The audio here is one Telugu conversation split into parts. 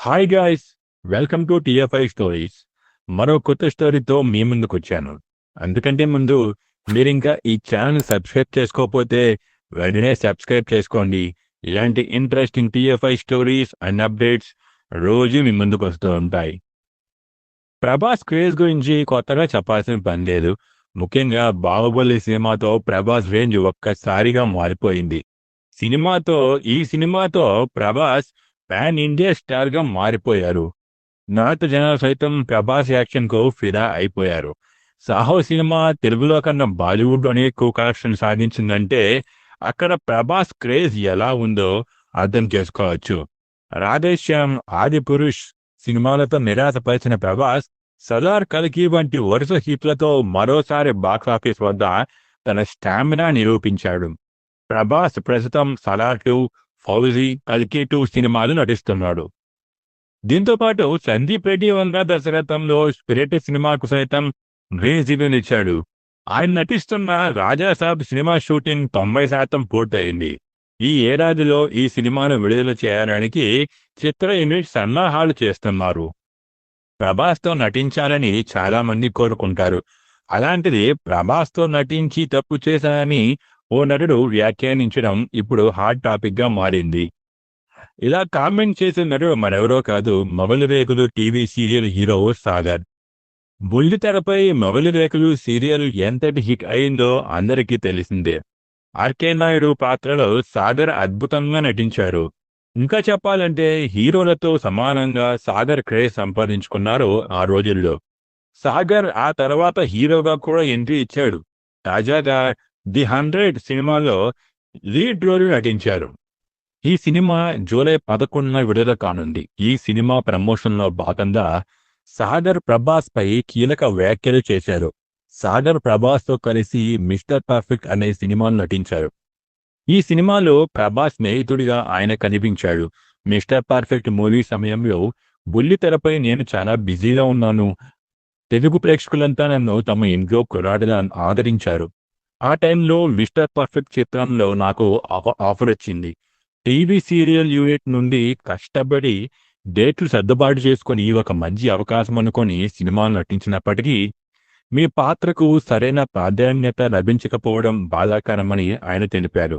Hi guys welcome to TFI stories మరో కొత్త స్టోరీతో మీ ముందుకు వచ్చాను అందుకంటే ముందు మీరు ఇంకా ఈ ఛానల్ సబ్స్క్రైబ్ చేసుకోకపోతే వెంటనే సబ్స్క్రైబ్ చేసుకోండి. ఇలాంటి interesting TFI stories and updates రోజు మీ ముందుకు వస్తూ ఉంటాయి. ప్రభాస్ క్రేజ్ గురించి కొత్తగా చెప్పాల్సిన పని లేదు. ముఖ్యంగా బాహుబలి సినిమాతో ప్రభాస్ రేంజ్ ఒక్కసారిగా మారిపోయింది. సినిమాతో ఈ సినిమాతో ప్రభాస్ పాన్ ఇండియా స్టార్గా మారిపోయారు. నార్త్ జనాలు సైతం ప్రభాస్ యాక్షన్కు ఫిదా అయిపోయారు. సాహో సినిమా తెలుగులో కన్నా బాలీవుడ్లోనే ఎక్కువ కలెక్షన్ సాధించిందంటే అక్కడ ప్రభాస్ క్రేజ్ ఎలా ఉందో అర్థం చేసుకోవచ్చు. రాధేశ్యామ్ ఆది పురుష్ సినిమాలతో నిరాశపరిచిన ప్రభాస్ సలార్ కల్కి వంటి వరుస హిట్లతో మరోసారి బాక్సాఫీస్ వద్ద తన స్టామినా నిరూపించాడు. ప్రభాస్ ప్రస్తుతం సలార్ టూ ఫౌజీ కల్కి టూ సినిమాలు నటిస్తున్నాడు. దీంతో పాటు సందీప్ రెడ్డి వంద దర్శకత్వంలో స్పిరిట్ సినిమాకు సైతం రిలీజ్ ఆయన నటిస్తున్న రాజాసాబ్ సినిమా షూటింగ్ తొంభై శాతం పూర్తయింది. ఈ ఏడాదిలో ఈ సినిమాను విడుదల చేయడానికి చిత్ర యూనిట్ సన్నాహాలు చేస్తున్నారు. ప్రభాస్తో నటించాలని చాలా మంది కోరుకుంటారు. అలాంటిది ప్రభాస్తో నటించి తప్పు చేశానని ఓ నటుడు వ్యాఖ్యానించడం ఇప్పుడు హాట్ టాపిక్గా మారింది. ఇలా కామెంట్ చేసిన నటుడు మరెవరో కాదు మొబైల్ రేకులు టీవీ సీరియల్ హీరో సాగర్. బుల్లి తెరపై మొబైల్ రేకులు సీరియల్ ఎంతటి హిట్ అయిందో అందరికీ తెలిసిందే. ఆర్కే నాయుడు పాత్రలో సాగర్ అద్భుతంగా నటించారు. ఇంకా చెప్పాలంటే హీరోలతో సమానంగా సాగర్ క్రేజ్ సంపాదించుకున్నారు ఆ రోజుల్లో. సాగర్ ఆ తర్వాత హీరోగా కూడా ఎంట్రీ ఇచ్చాడు. తాజాగా ది హండ్రెడ్ సినిమాలో లీడ్ రోల్ నటించారు. ఈ సినిమా జూలై పదకొండున విడుదల కానుంది. ఈ సినిమా ప్రమోషన్లో భాగంగా సాగర్ ప్రభాస్ పై కీలక వ్యాఖ్యలు చేశారు. సాగర్ ప్రభాస్తో కలిసి మిస్టర్ పర్ఫెక్ట్ అనే సినిమాను నటించారు. ఈ సినిమాలో ప్రభాస్ స్నేహితుడిగా ఆయన కనిపించాడు. మిస్టర్ పర్ఫెక్ట్ మూవీ సమయంలో బుల్లి తెరపై నేను చాలా బిజీగా ఉన్నాను. తెలుగు ప్రేక్షకులంతా నన్ను తమ ఇంట్లో కురాడగా ఆదరించారు. ఆ టైంలో మిస్టర్ పర్ఫెక్ట్ చిత్రంలో నాకు ఆఫ- ఆఫర్ వచ్చింది టీవీ సీరియల్ యూనిట్ నుండి కష్టపడి డేట్లు సర్దుబాటు చేసుకొని ఒక మంచి అవకాశం అనుకొని సినిమాలు నటించినప్పటికీ మీ పాత్రకు సరైన ప్రాధాన్యత లభించకపోవడం బాధాకరమని ఆయన తెలిపారు.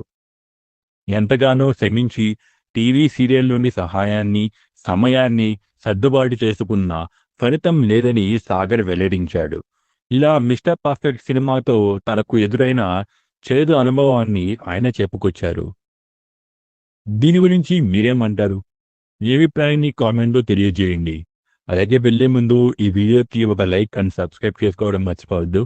ఎంతగానో శ్రమించి టీవీ సీరియల్ నుండి సహాయాన్ని సమయాన్ని సర్దుబాటు చేసుకున్న ఫలితం లేదని సాగర్ వెల్లడించాడు. ఇలా మిస్టర్ పర్ఫెక్ట్ సినిమాతో తనకు ఎదురైన చేదు అనుభవాన్ని ఆయన చెప్పుకొచ్చారు. దీని గురించి మీరేమంటారు? ఏ అభిప్రాయాన్ని కామెంట్లో తెలియజేయండి. అలాగే వెళ్ళే ముందు ఈ వీడియోకి ఒక లైక్ అండ్ సబ్స్క్రైబ్ చేసుకోవడం మర్చిపోవద్దు.